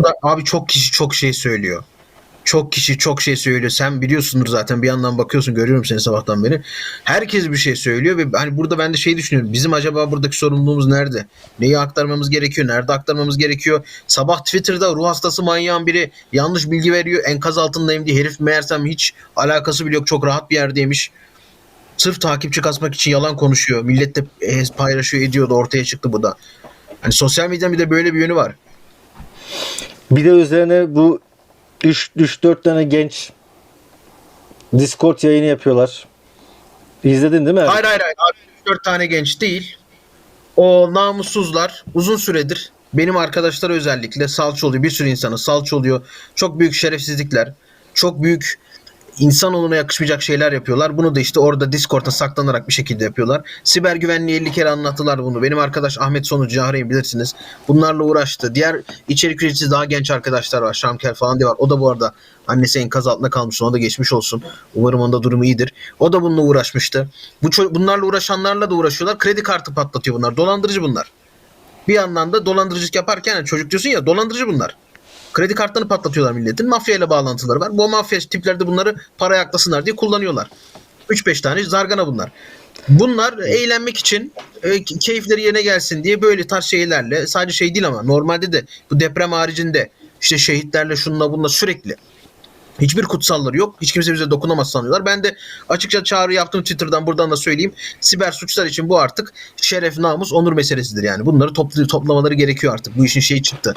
burada abi çok kişi çok şey söylüyor. Çok kişi çok şey söylüyor. Sen biliyorsundur zaten bir yandan bakıyorsun görüyorum seni sabahtan beri. Herkes bir şey söylüyor ve hani burada ben de şey düşünüyorum. Bizim acaba buradaki sorumluluğumuz nerede? Neyi aktarmamız gerekiyor? Nerede aktarmamız gerekiyor? Sabah Twitter'da ruh hastası manyağın biri yanlış bilgi veriyor. Enkaz altındayım diye herif meğersem hiç alakası bile yok. Çok rahat bir yerdeymiş. Sırf takipçi kasmak için yalan konuşuyor. Millet de eh, paylaşıyor ediyordu. Ortaya çıktı bu da. Hani sosyal medyanın bir de böyle bir yönü var. Bir de üzerine bu 3-4 tane genç Discord yayını yapıyorlar. İzledin değil mi? Hayır hayır hayır. Abi 4 tane genç değil. O namussuzlar uzun süredir benim arkadaşlar özellikle salça oluyor. Bir sürü insanı salça oluyor. Çok büyük şerefsizlikler. Çok büyük insanoğluna yakışmayacak şeyler yapıyorlar. Bunu da işte orada Discord'a saklanarak bir şekilde yapıyorlar. Siber güvenliği 50 kere anlattılar bunu. Benim arkadaş Ahmet Sonucu Cahreyn bilirsiniz. Bunlarla uğraştı. Diğer içerik üreticisi daha genç arkadaşlar var. Şamkel falan diye var. O da bu arada annesi enkaz altında kalmış. Ona da geçmiş olsun. Umarım onda durumu iyidir. O da bununla uğraşmıştı. Bu bunlarla uğraşanlarla da uğraşıyorlar. Kredi kartı patlatıyor bunlar. Dolandırıcı bunlar. Bir yandan da dolandırıcılık yaparken çocuk diyorsun ya dolandırıcı bunlar. Kredi kartlarını patlatıyorlar milletin. Mafya ile bağlantıları var. Bu mafya tipleri de bunları para yaklasınlar diye kullanıyorlar. 3-5 tane zargana bunlar. Bunlar eğlenmek için e, keyifleri yerine gelsin diye böyle tarz şeylerle sadece şey değil ama normalde de bu deprem haricinde işte şehitlerle şunla bununla sürekli Hiçbir kutsalları yok. Hiç kimse bize dokunamaz sanıyorlar. Ben de açıkça çağrı yaptım Twitter'dan buradan da söyleyeyim. Siber suçlar için bu artık şeref, namus, onur meselesidir yani. Bunları toplu, toplamaları gerekiyor artık. Bu işin şeyi çıktı.